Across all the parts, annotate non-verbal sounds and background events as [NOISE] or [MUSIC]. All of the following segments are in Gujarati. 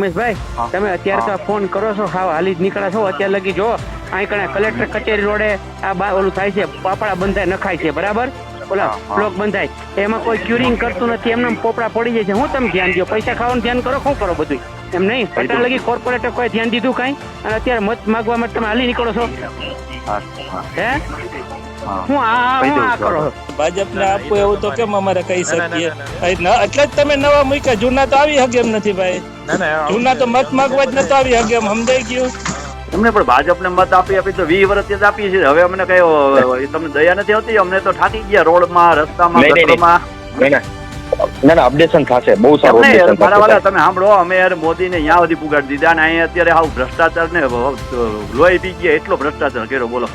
ઉમેશભાઈ તમે અત્યારે તો ફોન કરો છો? હાવ હાલી જ નીકળ્યા છો અત્યારે લગી જો. અહીં કણે કલેક્ટર કચેરી રોડે આ બા ઓલું થાય છે પાપડા બંધાય નખાય છે બરાબર? ઓલા. બ્લોક બંધાય. એમાં કોઈ ક્યુરિંગ કરતું નથી એમને પોપડા પડી જાય છે. હું તમે ધ્યાન દો પૈસા ખાવાનું ધ્યાન કરો શું કરો બધું એમ નહીં? અત્યારે લગી કોર્પોરેટર કોઈ ધ્યાન દીધું કાંઈ? અને અત્યારે મત માગવા માટે તમે હાલી નીકળો છો? હા હા? આ હું આ કરો. ભાજપને આપવું એવું તો કેમ અમારે કહી શકીએ? એટલે જ તમે નવા મૂક્યા. જૂના તો આવી હગે એમ નથી ભાઈ. જૂના તો મત માગવા જ નતો આવી હગે સમજાઈ ગયું. અમને પણ ભાજપને મત આપી આપી તો વીસ વર્ષથી જ આપીએ છીએ હવે અમને કઈ તમને દયા નથી આવતી? અમને તો થાકી ગયા રોડમાં રસ્તામાં. ગટરમાં. ના ના. ના અપડેશન થશે. બહુ સારું અપડેશન મારા વાલા તમે સાંભળો અમે યાર મોદીને અહીંયા સુધી પુગાડી દીધા અને અહીંયા અત્યારે આવું ભ્રષ્ટાચાર ને લોહી પી ગયા એટલો ભ્રષ્ટાચાર કર્યો બોલો.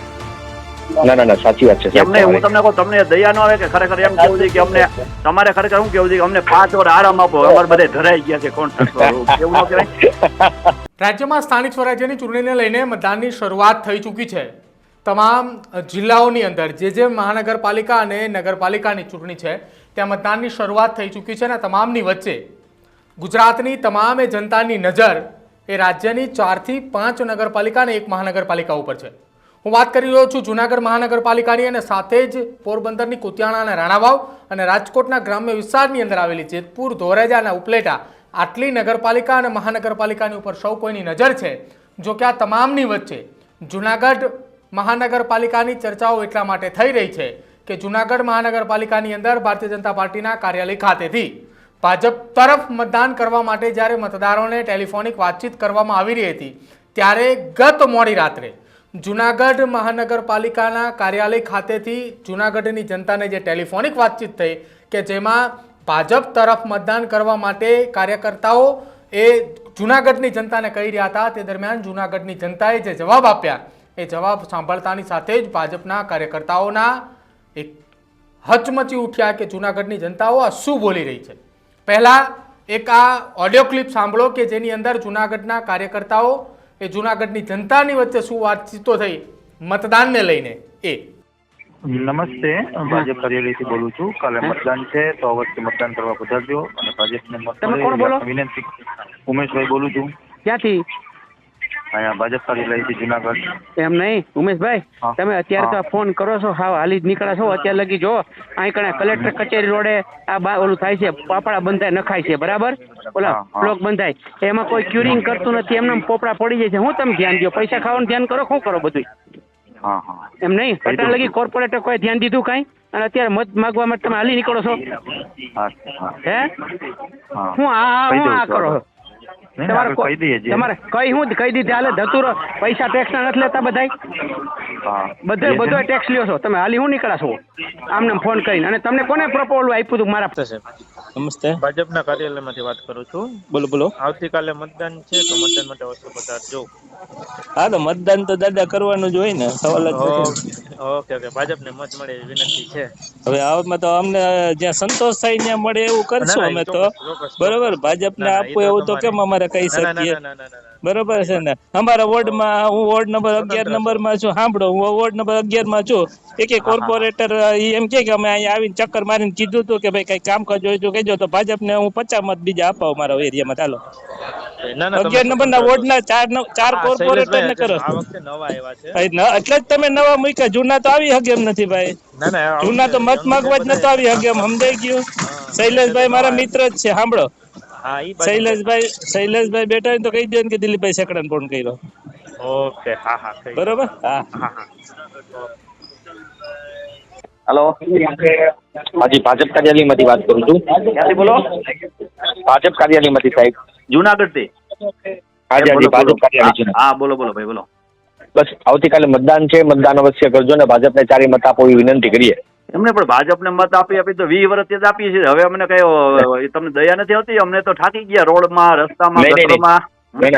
ના ના ના સાચી વાત છે અમને હું તમને કહું તમને દયા ન આવે કે ખરેખર એમ કેવું છે કે અમને તમારે ખરેખર હું કેવું છે કે અમને પાંચ વાર આરામ આપો અમારે બધે ધરાઈ ગયા છે કોન્ટ્રાક્ટ એવું [LAUGHS] ન કહેવાય? રાજ્યમાં સ્થાનિક સ્વરાજ્યની ચૂંટણીને લઈને મતદાનની શરૂઆત થઈ ચૂકી છે. તમામ જિલ્લાઓની અંદર જે જે મહાનગરપાલિકા અને નગરપાલિકાની ચૂંટણી છે ત્યાં મતદાનની શરૂઆત થઈ ચૂકી છે અને તમામની વચ્ચે ગુજરાતની તમામે જનતાની નજર એ રાજ્યની ચારથી પાંચ નગરપાલિકા અને એક મહાનગરપાલિકા ઉપર છે. હું વાત કરી રહ્યો છું જૂનાગઢ મહાનગરપાલિકાની અને સાથે જ પોરબંદરની કુતિયાણા અને રાણાવાવ અને રાજકોટના ગ્રામ્ય વિસ્તારની અંદર આવેલી જેતપુર, ધોરેજા અને ઉપલેટા આટલી નગરપાલિકા અને મહાનગરપાલિકાની ઉપર સૌ કોઈની નજર છે? જો કે આ તમામની વચ્ચે જૂનાગઢ મહાનગરપાલિકાની ચર્ચાઓ એટલા માટે થઈ રહી છે કે જૂનાગઢ મહાનગરપાલિકાની અંદર ભારતીય જનતા પાર્ટીના કાર્યાલય ખાતેથી ભાજપ તરફ મતદાન કરવા માટે જ્યારે મતદારોને ટેલિફોનિક વાતચીત કરવામાં આવી રહી હતી, ત્યારે ગત મોડી રાત્રે જૂનાગઢ મહાનગરપાલિકાના કાર્યાલય ખાતેથી જુનાગઢની જનતાને જે ટેલિફોનિક વાતચીત થઈ કે જેમાં ભાજપ તરફ મતદાન કરવા માટે કાર્યકર્તાઓ એ જુનાગઢની જનતાને કહી રહ્યા હતા, તે દરમિયાન જુનાગઢની જનતાએ જે જવાબ આપ્યા, એ જવાબ સાંભળતાની સાથે જ ભાજપના કાર્યકર્તાઓના એક હચમચી ઉઠ્યા કે જુનાગઢની જનતાઓ આ શું બોલી રહી છે. પહેલાં એક આ ઓડિયો ક્લિપ સાંભળો કે જેની અંદર જુનાગઢના કાર્યકર્તાઓ એ જૂનાગઢની જનતાની વચ્ચે શું વાતચીતો થઈ મતદાનને લઈને? એ. નમસ્તે ભાજપ કાર્યાલયથી બોલું છું. કાલે મતદાન છે તો અવશ્ય મતદાન કરવા પધારજો અને ભાજપને મત વિનંતી. ઉમેશભાઈ બોલું છું. ક્યાંથી? અહીંયા ભાજપ કાર્યાલયથી જુનાગઢ. એમ નહીં? ઉમેશભાઈ તમે અત્યારે તો ફોન કરો છો હાવ હાલી જ નીકળ્યા છો અત્યારે લગી જો. અહીં કણે કલેક્ટર કચેરી રોડે આ બા ઓલું થાય છે પાપડા બંધાય નખાય છે બરાબર? ઓલા હા, હા. બ્લોક બંધાય. એમાં કોઈ ક્યુરિંગ કરતું નથી એમને એમ પોપડા પડી જાય છે. હું તમે ધ્યાન દો પૈસા ખાવાનું ધ્યાન કરો શું કરો બધું હા હા. એમ નહીં? અત્યારે લગી કોર્પોરેટર કોઈ ધ્યાન દીધું કાંઈ? અને અત્યારે મત માગવા માટે તમે હાલી નીકળો છો? હા હા. હે? હું. આ હું આ કરો. તમારે કહી દઈએ તમારે કઈ હું કહી દીધી. હાલે ધતુરો પૈસા ટેક્સ ના નથી લેતા બધાય. બધે બધો ટેક્સ લ્યો છો. તમે હાલી હું નીકળ્યા છો? આમને ફોન કરીને. અને તમને કોને પ્રપોઝલ આપ્યું હતું? મારા નમસ્તે ભાજપના કાર્યાલયમાંથી વાત કરું છું. બોલો બોલો. આવતીકાલે મતદાન છે તો મતદાન માટે વસ્તુ પધારજો. હા તો મતદાન તો દાદા કરવાનું જ હોય ને. સવાલ જ ઓકે ઓકે. ભાજપને મત મળે એવી વિનંતી છે. હવે આમાં તો અમને જ્યાં સંતોષ થાય ત્યાં મળે એવું કરશું અમે તો. બરોબર ભાજપને આપવું એવું તો કેમ અમારે કહી શકીએ. બરોબર છે ને? અમારા વોર્ડમાં હું વોર્ડ નંબર અગિયાર સ્વતંત્ર નંબરમાં છું. સાંભળો હું વોર્ડ નંબર અગિયારમાં છું. એક એક કોર્પોરેટર એમ કે અમે અહીંયા આવીને ચક્કર મારીને કીધું હતું કે ભાઈ કઈ કામ કરજો તો કહેજો. તો ભાજપને હું પચાસ મત બીજા અપાવ મારા એરિયામાં. ચાલો. અગિયાર નંબર ના વોર્ડ ના ચાર ચાર કોર્પોરેટર ને કરો. એટલે જ તમે નવા મૂક્યા. જૂના તો આવી હગે એમ નથી ભાઈ. જૂના તો વખતે મત માગવા જ નતો આવી હગે એમ સમજાઈ ગયું. શૈલેષભાઈ મારા મિત્ર જ છે સાંભળો. હા ઈ બાજુ. શૈલેષભાઈ શૈલેષભાઈ બેઠા હોય તો કહી દો ને કે દિલીપભાઈ સેકડન ફોન કર્યો. ઓકે હા હા થઈ ગયું. બરોબર? હા. હા હા. હલો હાજી ભાજપ કાર્યાલયમાંથી વાત કરું છું. ક્યાંથી બોલો? ભાજપ કાર્યાલયમાંથી સાહેબ. જુનાગઢથી હાજી હાજી ભાજપ કાર્યાલય છે હા બોલો બોલો ભાઈ બોલો. બસ આવતીકાલે મતદાન છે મતદાન અવશ્ય કરજો ને ભાજપને ચારે મત આપો એવી વિનંતી કરીએ. એમને પણ ભાજપને મત આપી આપી તો વીસ વર્ષથી જ આપીએ છીએ. હવે અમને કઈ તમને દયા નથી આવતી? અમને તો થાકી ગયા રોડમાં રસ્તામાં. ગટરમાં. ના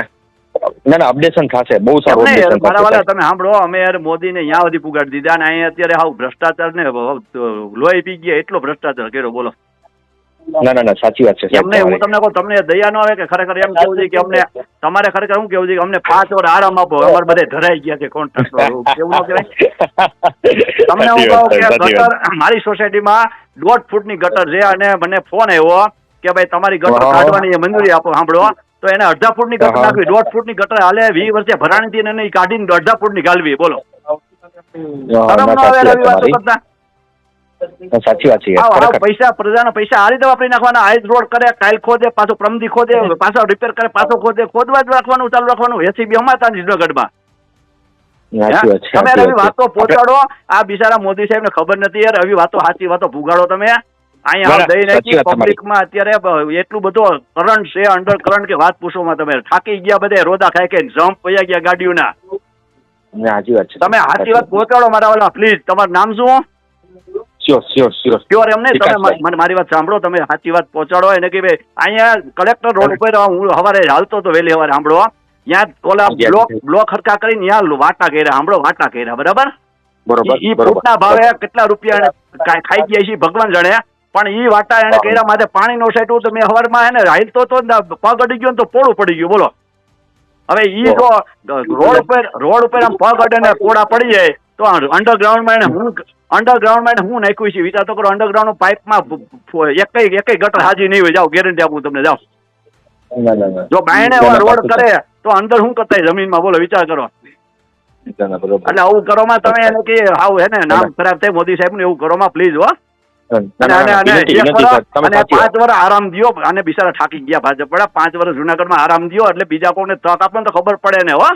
ના. અપડેશન થશે. બહુ સારું અપડેશન થશે. તમે સાંભળો અમે યાર મોદીને અહીંયા સુધી પુગાડી દીધા અને અહીંયા અત્યારે હાવ ભ્રષ્ટાચાર ને લોહી પી ગયા. એટલો ભ્રષ્ટાચાર કર્યો બોલો. ના ના ના સાચી વાત છે એમને હું તમને કહું તમને દયા ન આવે કે ખરેખર એમ કેવું છે કે અમને તમારે ખરેખર હું કેવું છે કે અમને પાંચ વાર આરામ આપો અમારે બધે ધરાઈ ગયા છે કોન્ટ્રાક્ટ [LAUGHS] કેવું ન કહેવાય? તમને હું કહું કે. ગટર મારી સોસાયટીમાં દોઢ ફૂટની ગટર છે અને મને ફોન આવ્યો કે ભાઈ તમારી ગટર કાઢવાની મંજૂરી આપો સાંભળો. તો એને અડધા ફૂટની ગટર હા. નાખવી. દોઢ ફૂટની ગટર હાલે વી વર્ષે ભરાણી થી એને કાઢીને અડધા ફૂટની ગાલવી બોલો. શરમ ન આવે રવિવાર કરતા. સાચી વાત છે. પૈસા પ્રજાના પૈસા આ રીતે વાપરી નાખવાના. આઈસ રોડ કરે કાલ ખોદે પાછો પ્રમદી ખોદે પાછો રિપેર કરે પાછો ખોદે ખોદવા જ રાખવાનું ચાલુ રાખવાનું. એસીબી હમાતા જુનાગઢમાં. સાચી તમે આવી વાતો. પહોંચાડો. આ બિચારા મોદી સાહેબ ને ખબર નથી યાર આવી વાતો સાચી વાતો ભૂગાડો તમે. અહીંયા દઈ નાખી. પબ્લિકમાં અત્યારે એટલું બધું કરંટ છે અંડર કરંટ કે વાત પૂછોમાં તમે. થાકી ગયા બધે રોદા ખાય કે જમ્પ પૈયા ગયા ગાડીઓના. સાચી વાત છે. તમે સાચી વાત પહોંચાડો મારા વાલા પ્લીઝ તમારું નામ શું? શ્યોર શ્યોર શ્યોર પ્યોર એમ નહીં તમે મારી વાત સાંભળો તમે સાચી વાત પહોંચાડો એને કે ભાઈ અહીંયા કલેક્ટર રોડ ઉપર હું સવારે હાલતો તો વહેલી સવારે સાંભળો ત્યાં ઓલા બ્લોક બ્લોક હરકા કરીને ત્યાં વાટા કર્યા સાંભળો વાટા કર્યા બરાબર? બરોબર ઈ ફૂટના ભાવે કેટલા રૂપિયા એને ખાઈ ગયા છે ભગવાન જાણે પણ ઈ વાટા એને કર્યા માથે પાણી નો સાઈટ તો મેં હવારમાં એને હાલતો તો પગ અડી ગયો ને તો પોળું પડી ગયું બોલો. હવે ઈ જો રોડ ઉપર રોડ ઉપર આમ પગ અડે ને કોડા પડી જાય તો અંડરગ્રાઉન્ડમાં એને હું અંડરગ્રાઉન્ડમાં એને હું નાખ્યું છે? વિચાર તો કરો અંડરગ્રાઉન્ડ પાઇપમાં એકઈ એકઈ ગટર હાજી નહીં હોય. જાઓ ગેરંટી આપું તમને જાઓ. જો બાયણે રોડ કરે તો અંદર શું કરતા જમીનમાં બોલો વિચાર કરો. એટલે આવું કરવામાં તમે એને કે હાવ હે ને નામ ખરાબ થાય મોદી સાહેબ ને એવું કરવામાં પ્લીઝ હો. પાંચ વર્ષ આરામ દ્યો અને બિચારા થાકી ગયા ભાજપ વાળા પાંચ વર્ષ જુનાગઢમાં આરામ દ્યો એટલે બીજા કોઈને તક આપો ને તો ખબર પડે ને હો.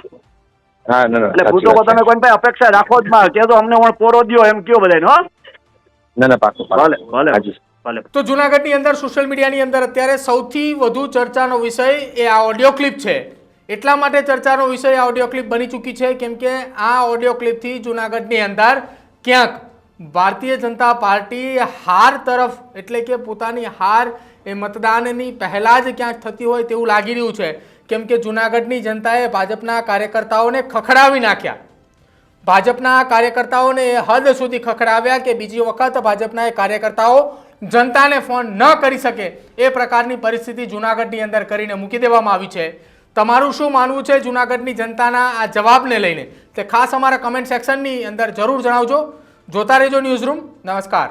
હા, ના, ના, એટલે તમે કોઈ પાસે અપેક્ષા રાખો જ માં કે તો અમને ઓણ પોરો દ્યો એમ કયો બધાને હો? ના, ના, પાકું. ભલે ભલે. ભલે. તો જુનાગઢની અંદર સોશિયલ મીડિયાની અંદર અત્યારે સૌથી વધુ ચર્ચાનો વિષય એ આ ઓડિયો ક્લિપ છે. એટલા માટે ચર્ચાનો વિષય આ ઓડિયો ક્લિપ બની ચૂકી છે કેમ કે આ ઓડિયો ક્લિપથી જુનાગઢની અંદર ક્યાંક ભારતીય જનતા પાર્ટી હાર તરફ એટલે કે પોતાની હાર એ મતદાનની પહેલાં જ ક્યાંક થતી હોય તેવું લાગી રહ્યું છે. કેમ કે જુનાગઢની જનતાએ ભાજપના કાર્યકર્તાઓને ખખડાવી નાખ્યા. ભાજપના કાર્યકર્તાઓને એ હદ સુધી ખખડાવ્યા કે બીજી વખત ભાજપના કાર્યકર્તાઓ જનતાને ફોન ન કરી શકે એ પ્રકારની પરિસ્થિતિ જુનાગઢની અંદર કરીને મૂકી દેવામાં આવી છે. તમારું શું માનવું છે જુનાગઢની જનતાના આ જવાબને લઈને? તે ખાસ અમારા કમેન્ટ સેક્શનની અંદર જરૂર જણાવજો. જોતા રહેજો ન્યૂઝ રૂમ નમસ્કાર.